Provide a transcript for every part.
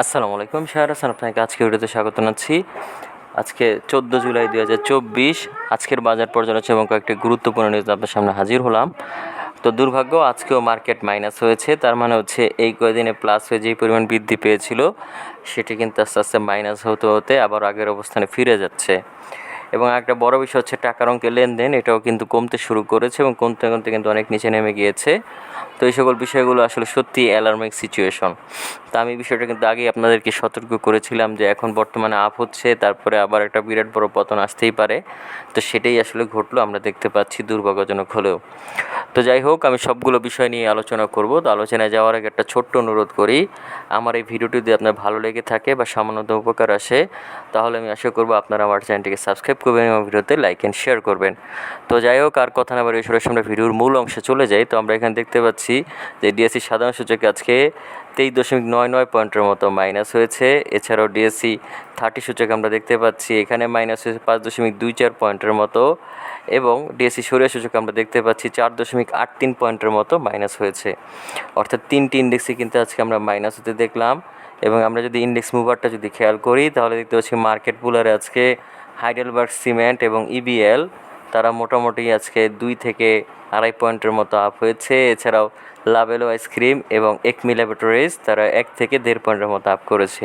আসসালামু আলাইকুম শাহর হাসান আপনাকে আজকে ভিডিওতে স্বাগত জানাচ্ছি। আজকে চোদ্দ জুলাই দুই হাজার চব্বিশ, আজকের বাজার পর্যালোচনা এবং কয়েকটি গুরুত্বপূর্ণ নিউজ আপনার সামনে হাজির হলাম। তো দুর্ভাগ্য, আজকেও মার্কেট মাইনাস হয়েছে, তার মানে হচ্ছে এই কয়দিনে প্লাস হয়ে যেই পরিমাণ বৃদ্ধি পেয়েছিল, সেটি কিন্তু আস্তে আস্তে মাইনাস হতে হতে আবার আগের অবস্থানে ফিরে যাচ্ছে। এবং একটা বড় বিষয় হচ্ছে টাকার অঙ্কের লেনদেন, এটাও কিন্তু কমতে শুরু করেছে এবং কমতে কমতে কিন্তু অনেক নিচে নেমে গিয়েছে। তো এই সকল বিষয়গুলো আসলে সত্যি অ্যালার্মিক সিচুয়েশন তা আমি বিষয়টা কিন্তু আগেই আপনাদেরকে সতর্ক করেছিলাম যে এখন বর্তমানে আপ হচ্ছে, তারপরে আবার একটা বিরাট বড় পতন আসতেই পারে। তো সেটাই আসলে ঘটলো, আমরা দেখতে পাচ্ছি দুর্ভাগ্যজনক হলেও। তো যাই হোক, আমি সবগুলো বিষয় নিয়ে আলোচনা করব। তো আলোচনায় যাওয়ার আগে একটা ছোট্ট অনুরোধ করি, আমার এই ভিডিওটি যদি আপনার ভালো লেগে থাকে বা সামান্যতম উপকার আসে, তাহলে আমি আশা করব আপনারা আমার চ্যানেলটিকে সাবস্ক্রাইব করবেন এবং ভিডিওতে লাইক অ্যান্ড শেয়ার করবেন। তো যাই হোক, আর কথা না বলে সরাসরি আমরা ভিডিওর মূল অংশে চলে যাই। তো আমরা এখানে দেখতে পাচ্ছি যে ডিএসসি সাধারণ সূচকে আজকে তেইশ দশমিক নয় নয় পয়েন্টের মতো মাইনাস হয়েছে। এছাড়াও ডিএসসি থার্টি সূচক আমরা দেখতে পাচ্ছি, এখানে মাইনাস হয়েছে পাঁচ দশমিক দুই চার পয়েন্টের মতো। এবং ডিএসসি সরিয়া সূচক আমরা দেখতে পাচ্ছি চার দশমিক আট তিন পয়েন্টের মতো মাইনাস হয়েছে। অর্থাৎ তিনটি ইন্ডেক্সই কিন্তু আজকে আমরা মাইনাস হতে দেখলাম। এবং আমরা যদি ইন্ডেক্স মুভারটা যদি খেয়াল করি, তাহলে দেখতে পাচ্ছি মার্কেট পুলারে আজকে হাইডেলবার্গ সিমেন্ট এবং ইবিএল তারা মোটামুটি আজকে দুই থেকে আড়াই পয়েন্টের মতো আপ হয়েছে। এছাড়াও লাভেলো আইসক্রিম এবং একমি ল্যাবরেটরিজ তারা এক থেকে দেড় পয়েন্টের মতো আপ করেছে।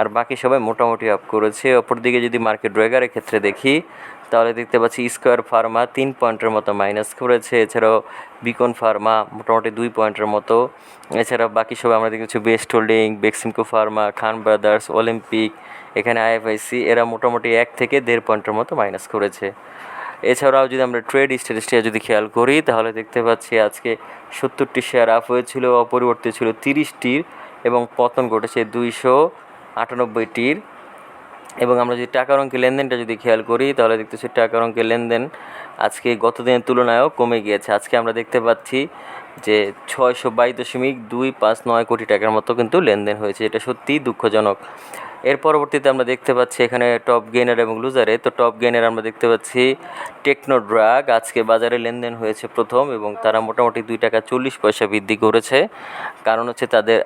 আর বাকি সবাই মোটামুটি আপ করেছে। অপরদিকে যদি মার্কেট ড্রেগারের ক্ষেত্রে দেখি, তাহলে দেখতে পাচ্ছি স্কোয়ার ফার্মা তিন পয়েন্টের মতো মাইনাস করেছে। এছাড়াও বিকন ফার্মা মোটামুটি দুই পয়েন্টের মতো। এছাড়া বাকি সবাই আমরা দেখতে পাচ্ছি best holding Beximco pharma Khan brothers Olympic এখানে আইএফআইসি এরা মোটামুটি এক থেকে দেড় পয়েন্টের মতো মাইনাস করেছে। এছাড়াও যদি আমরা ট্রেড স্ট্যাটিস্টিকা যদি খেয়াল করি, তাহলে দেখতে পাচ্ছি আজকে সত্তরটি শেয়ার আপ হয়েছিল অপরিবর্তিত ছিল তিরিশটির এবং পতন ঘটেছে দুইশো আটানব্বইটির। এবং আমরা যদি টাকার অঙ্কের লেনদেনটা যদি খেয়াল করি, তাহলে দেখতেছি টাকার অঙ্কের লেনদেন আজকে গত দিনের তুলনায়ও কমে গিয়েছে। আজকে আমরা দেখতে পাচ্ছি যে ছয়শো বাইশ দশমিক দুই পাঁচ নয় কোটি টাকার মতো কিন্তু লেনদেন হয়েছে। এটা সত্যিই দুঃখজনক। এর পরবর্তীতে আমরা দেখতে পাচ্ছি এখানে টপ গেইনার এবং লুজারে তো টপ গেইনার আমরা দেখতে পাচ্ছি টেকনো ড্রাগ আজকে বাজারে লেনদেন হয়েছে প্রথম এবং তারা মোটামুটি দুই টাকা চল্লিশ পয়সা বৃদ্ধি করেছে। কারণ হচ্ছে তাদের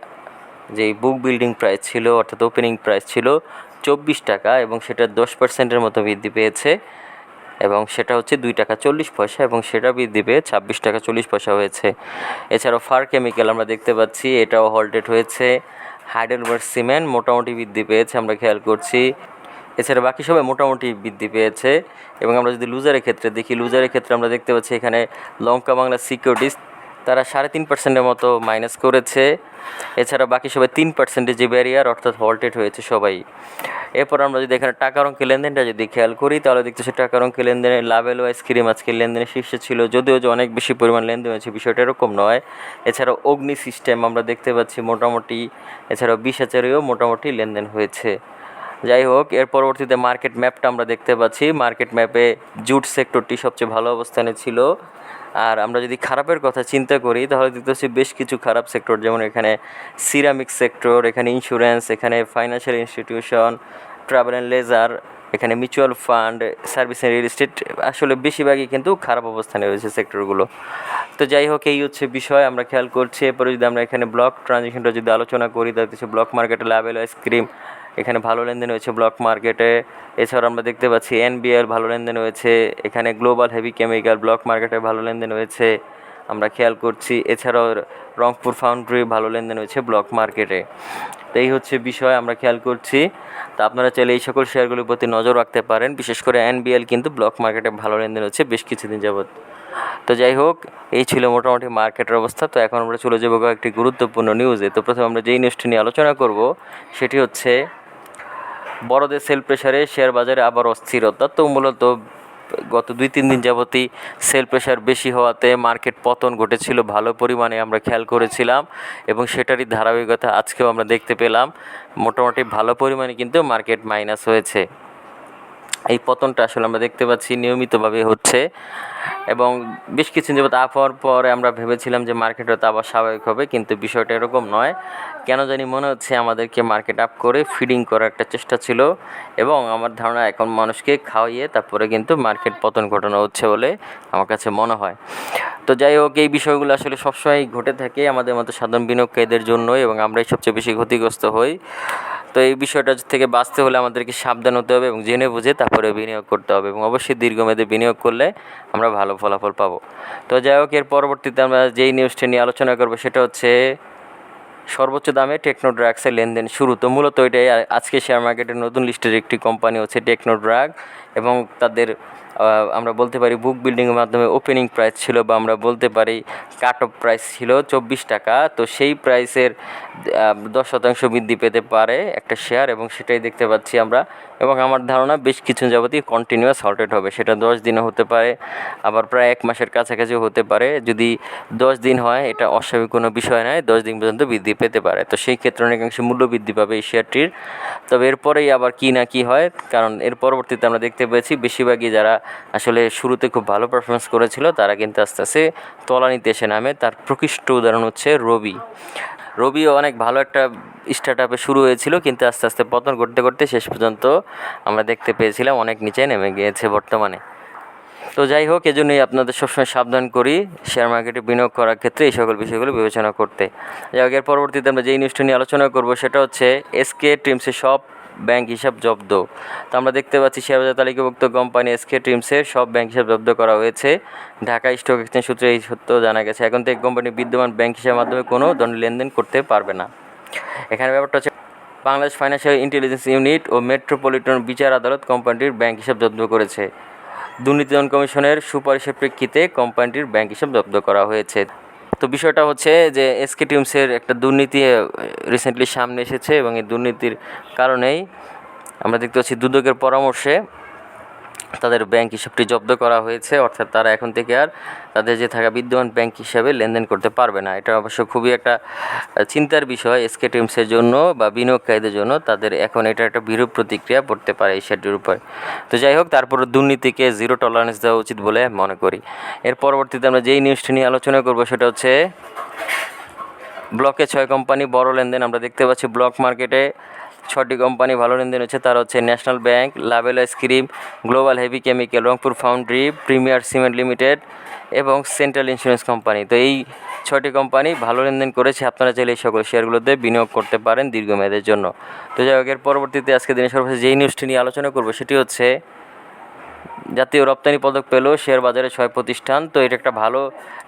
যে বুক বিল্ডিং প্রাইস ছিল, অর্থাৎ ওপেনিং প্রাইস ছিল, চব্বিশ টাকা এবং সেটা দশ পার্সেন্টের মতো বৃদ্ধি পেয়েছে। এবং সেটা হচ্ছে দুই টাকা চল্লিশ পয়সা এবং সেটা বৃদ্ধি পেয়ে ছাব্বিশ টাকা চল্লিশ পয়সা হয়েছে। এছাড়াও ফার কেমিক্যাল আমরা দেখতে পাচ্ছি, এটাও হল্টেড হয়েছে। হাইডেলবার্গ সিমেন্ট মোটামুটি বৃদ্ধি পেয়েছে, আমরা খেয়াল করছি। এছাড়া বাকি সবাই মোটামুটি বৃদ্ধি পেয়েছে। এবং আমরা যদি লুজারের ক্ষেত্রে দেখি, লুজারের ক্ষেত্রে আমরা দেখতে পাচ্ছি এখানে লঙ্কা বাংলা সিকিউরিটিস তারা সাড়ে তিন পার্সেন্টের মতো মাইনাস করেছে। এছাড়া বাকি সবাই তিন পার্সেন্টের যে ব্যারিয়ার অর্থাৎ হল্টেড হয়েছে সবাই। এরপর আমরা যদি এখানে টাকার অঙ্কের লেনদেনটা যদি খেয়াল করি, তাহলে দেখতেছি টাকার অঙ্কের লেনদেনে লাভেল আইসক্রিম আজকে লেনদেনের শীর্ষে ছিল। যদিও যে অনেক বেশি পরিমাণ লেনদেন হয়েছে, বিষয়টা এরকম নয়। এছাড়াও অগ্নি সিস্টেম আমরা দেখতে পাচ্ছি মোটামুটি, এছাড়াও বিশ হাজারেও মোটামুটি লেনদেন হয়েছে। যাই হোক, এর পরবর্তীতে মার্কেট ম্যাপটা আমরা দেখতে পাচ্ছি। মার্কেট ম্যাপে জুট সেক্টরটি সবচেয়ে ভালো অবস্থানে ছিল। আর আমরা যদি খারাপের কথা চিন্তা করি, তাহলে দেখতে পাচ্ছি বেশ কিছু খারাপ সেক্টর যেমন এখানে সিরামিক সেক্টর এখানে ইন্স্যুরেন্স এখানে financial institution travel and leisure এখানে mutual fund service real estate আসলে বেশিরভাগই কিন্তু খারাপ অবস্থানে রয়েছে সেক্টরগুলো তো যাই হোক, এই হচ্ছে বিষয়, আমরা খেয়াল করছি। এরপরে যদি আমরা এখানে ব্লক ট্রানজেকশনটা যদি আলোচনা করি, তাহলে হচ্ছে ব্লক মার্কেটে লাভেল আইসক্রিম এখানে ভালো লেনদেন হয়েছে ব্লক মার্কেটে। এছাড়া আমরা দেখতে পাচ্ছি এনবিএল ভালো লেনদেন হয়েছে। এখানে গ্লোবাল হেভি কেমিক্যাল ব্লক মার্কেটে ভালো লেনদেন হয়েছে। আমরা খেয়াল করছি, এছাড়াও রংপুর ফাউন্ড্রি ভালো লেনদেন হয়েছে ব্লক মার্কেটে। তো এই হচ্ছে বিষয়, আমরা খেয়াল করছি। তা আপনারা চাইলে এই সকল শেয়ারগুলির প্রতি নজর রাখতে পারেন। বিশেষ করে এনবিএল কিন্তু ব্লক মার্কেটে ভালো লেনদেন হচ্ছে বেশ কিছুদিন যাবৎ। তো যাই হোক, এই ছিল মোটামুটি মার্কেটের অবস্থা। তো এখন আমরা চলে যাব একটি গুরুত্বপূর্ণ নিউজে তো প্রথমে আমরা যেই নিউজটি নিয়ে আলোচনা করব, সেটি হচ্ছে বড়দের সেল প্রেশারে শেয়ার বাজারে আবার অস্থিরতা। তো মূলত গত দুই, তিন দিন যাবতই সেল প্রেশার বেশি হওয়াতে মার্কেট পতন ঘটেছিল, ভালো পরিমাণে আমরা খেয়াল করেছিলাম এবং সেটারই ধারাবাহিকতা আজকেও আমরা দেখতে পেলাম। মোটামুটি ভালো পরিমাণে কিন্তু মার্কেট মাইনাস হয়েছে। এই পতনটা আসলে আমরা দেখতে পাচ্ছি নিয়মিতভাবে হচ্ছে। এবং বেশ কিছু যাবত আপ হওয়ার পরে আমরা ভেবেছিলাম যে মার্কেট হয়তো আবার স্বাভাবিক হবে, কিন্তু বিষয়টা এরকম নয়। কেন জানি মনে হচ্ছে আমাদেরকে মার্কেট আপ করে ফিডিং করার একটা চেষ্টা ছিল এবং আমার ধারণা এখন মানুষকে খাওয়াইয়ে তারপরে কিন্তু মার্কেট পতন ঘটানো হচ্ছে বলে আমার কাছে মনে হয়। তো যাই হোক, এই বিষয়গুলো আসলে সবসময় ঘটে থাকে আমাদের মতো সাধারণ বিনিয়োগকারীদের জন্যই এবং আমরাই সবচেয়ে বেশি ক্ষতিগ্রস্ত হই। তো এই বিষয়টা থেকে বাঁচতে হলে আমাদেরকে সাবধান হতে হবে এবং জেনে বুঝে তারপরে বিনিয়োগ করতে হবে এবং অবশ্যই দীর্ঘমেয়াদে বিনিয়োগ করলে আমরা ভালো ফলাফল পাবো। তো যাই হোক, এর পরবর্তীতে আমরা যেই নিউজটি নিয়ে আলোচনা করব সেটা হচ্ছে সর্বোচ্চ দামে টেকনো ড্রাগসের লেনদেন শুরু। তো মূলত এটাই, আজকে শেয়ার মার্কেটের নতুন লিস্টের একটি কোম্পানি হচ্ছে টেকনো ড্রাগ এবং তাদের আমরা বলতে পারি বুক বিল্ডিংয়ের মাধ্যমে ওপেনিং প্রাইস ছিল বা আমরা বলতে পারি কাট অফ প্রাইস ছিল চব্বিশ টাকা। তো সেই প্রাইসের দশ শতাংশ বৃদ্ধি পেতে পারে একটা শেয়ার এবং সেটাই দেখতে পাচ্ছি আমরা। এবং আমার ধারণা বেশ কিছু যাবতীয় কন্টিনিউয়াস হল্টেড হবে। সেটা দশ দিনও হতে পারে, আবার প্রায় এক মাসের কাছাকাছিও হতে পারে। যদি দশ দিন হয়, এটা অস্বাভাবিক কোনো বিষয় নয়, দশ দিন পর্যন্ত বৃদ্ধি পেতে পারে। তো সেই ক্ষেত্রে অনেকাংশে মূল্য বৃদ্ধি পাবে এই শেয়ারটির তবে এরপরেই আবার কী না কী হয়, কারণ এর পরবর্তীতে আমরা দেখতে পেয়েছি, বেশিরভাগই যারা আসলে শুরুতে খুব ভালো পারফরমেন্স করেছিল, তারা কিন্তু আস্তে আস্তে তলানিতে এসে নামে। তার প্রকৃষ্ট উদাহরণ হচ্ছে রবি। রবিও অনেক ভালো একটা স্টার্ট আপে শুরু হয়েছিল, কিন্তু আস্তে আস্তে পতন করতে করতে শেষ পর্যন্ত আমরা দেখতে পেয়েছিলাম অনেক নিচে নেমে গিয়েছে বর্তমানে। তো যাই হোক, এজন্যই আপনাদের সবসময় সাবধান করি শেয়ার মার্কেটে বিনিয়োগ করার ক্ষেত্রে এই সকল বিষয়গুলো বিবেচনা করতে। যাই হোক, এর পরবর্তীতে আমরা যেই নিউজটা নিয়ে আলোচনা করব, সেটা হচ্ছে এসকে ট্রিমসের সব ব্যাংক হিসাব জব্দ। তো আমরা দেখতে পাচ্ছি শেয়ারবাজার তালিকাভুক্ত কোম্পানি এসকে টিমসের সব ব্যাংক হিসাব জব্দ করা হয়েছে। ঢাকা স্টক এক্সচেঞ্জ সূত্রে এই সত্য জানা গেছে। এখন থেকে কোম্পানি বিদ্যমান ব্যাংক হিসাবের মাধ্যমে কোনো ধরনের লেনদেন করতে পারবে না। এখানে ব্যাপারটা হচ্ছে বাংলাদেশ ফাইন্যান্সিয়াল ইন্টেলিজেন্স ইউনিট ও মেট্রোপলিটন বিচার আদালত কোম্পানিটির ব্যাংক হিসাব জব্দ করেছে। দুর্নীতি দমন কমিশনের সুপারিশের প্রেক্ষিতে কোম্পানিটির ব্যাংক হিসাব জব্দ করা হয়েছে। তো বিষয়টা হচ্ছে যে এসকে টিউমসের একটা দুর্নীতি রিসেন্টলি সামনে এসেছে এবং এই দুর্নীতির কারণেই আমরা দেখতে পাচ্ছি দুদকের পরামর্শে তাদের ব্যাংক হিসাবটি জব্দ করা হয়েছে, অর্থাৎ তারা এখন থেকে আর তাদের যে থাকা বিদ্যমান ব্যাংক হিসাবে লেনদেন করতে পারবে না। এটা অবশ্য খুবই একটা চিন্তার বিষয় এসকে টিমসের জন্য বা বিনিয়োগকারীদের জন্য। তাদের এখন এটা একটা বিরূপ প্রতিক্রিয়া পড়তে পারে এই শেয়ারটির উপর। তো যাই হোক, তারপর দুর্নীতিকে জিরো টলারেন্স দেওয়া উচিত বলে মনে করি। এর পরবর্তীতে আমরা যেই নিউজটি নিয়ে আলোচনা করব সেটা হচ্ছে, ব্লকে ছয় কোম্পানি বড় লেনদেন আমরা দেখতে পাচ্ছি। ব্লক মার্কেটে ছটি কোম্পানি ভালো লেনদেন হচ্ছে, তার হচ্ছে national bank Lovello ice cream global heavy chemical Rangpur foundry premier cement limited এবং সেন্ট্রাল ইন্স্যুরেন্স কোম্পানি তো এই ছটি কোম্পানি ভালো লেনদেন করেছে, আপনারা চাইলে এই সকল শেয়ারগুলোতে বিনিয়োগ করতে পারেন দীর্ঘমেয়াদের জন্য। তো যাই হোক, এর পরবর্তীতে আজকে দিনের সর্বশেষ যেই নিউজটি নিয়ে আলোচনা করব, সেটি হচ্ছে জাতীয় রপ্তানি পদক পেল শেয়ার বাজারে ছয় প্রতিষ্ঠান। তো এটা একটা ভালো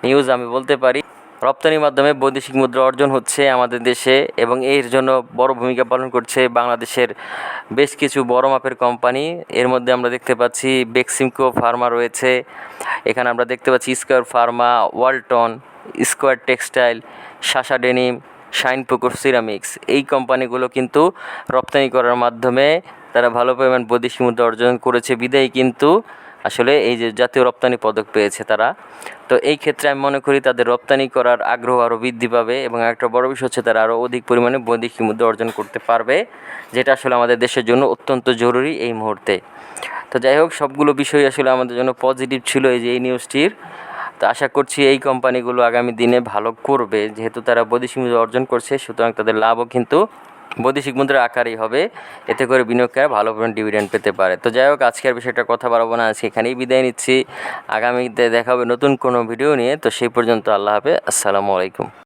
নিউজ আমি বলতে পারি। রপ্তানির মাধ্যমে বৈদেশিক মুদ্রা অর্জন হচ্ছে আমাদের দেশে এবং এর জন্য বড় ভূমিকা পালন করছে বাংলাদেশের বেশ কিছু বড় মাপের কোম্পানি। এর মধ্যে আমরা দেখতে পাচ্ছি বেক্সিমকো ফার্মা রয়েছে, এখানে আমরা দেখতে পাচ্ছি Square pharma, Walton, Square textile, Shasha denim, Shinepukur ceramics. এই কোম্পানিগুলো কিন্তু রপ্তানি করার মাধ্যমে তারা ভালো পরিমাণ বৈদেশিক মুদ্রা অর্জন করেছে। বিদায়ী কিন্তু আসলে এই যে জাতীয় রপ্তানি পদক পেয়েছে তারা, তো এই ক্ষেত্রে আমি মনে করি তাদের রপ্তানি করার আগ্রহ আরও বৃদ্ধি পাবে এবং একটা বড় বিষয় হচ্ছে তারা আরও অধিক পরিমাণে বৈদেশিক মুদ্রা অর্জন করতে পারবে, যেটা আসলে আমাদের দেশের জন্য অত্যন্ত জরুরি এই মুহূর্তে। তো যাই হোক, সবগুলো বিষয় আসলে আমাদের জন্য পজিটিভ ছিল এই যে এই নিউজটির তো আশা করছি এই কোম্পানিগুলো আগামী দিনে ভালো করবে, যেহেতু তারা বৈদেশিক মুদ্রা অর্জন করছে, সুতরাং তাদের লাভও কিন্তু বৈদেশিক মুদ্রার আকারই হবে। এতে করে বিনিয়োগকারী ভালো পরিমাণ ডিভিডেন্ড পেতে পারে। তো যাই হোক, আজকের বিষয়টা কথা বাড়াবো না, আজকে এখানেই বিদায় নিচ্ছি। আগামীতে দেখা হবে নতুন কোনো ভিডিও নিয়ে। তো সেই পর্যন্ত আল্লাহ হাফেজ। আসসালামু আলাইকুম।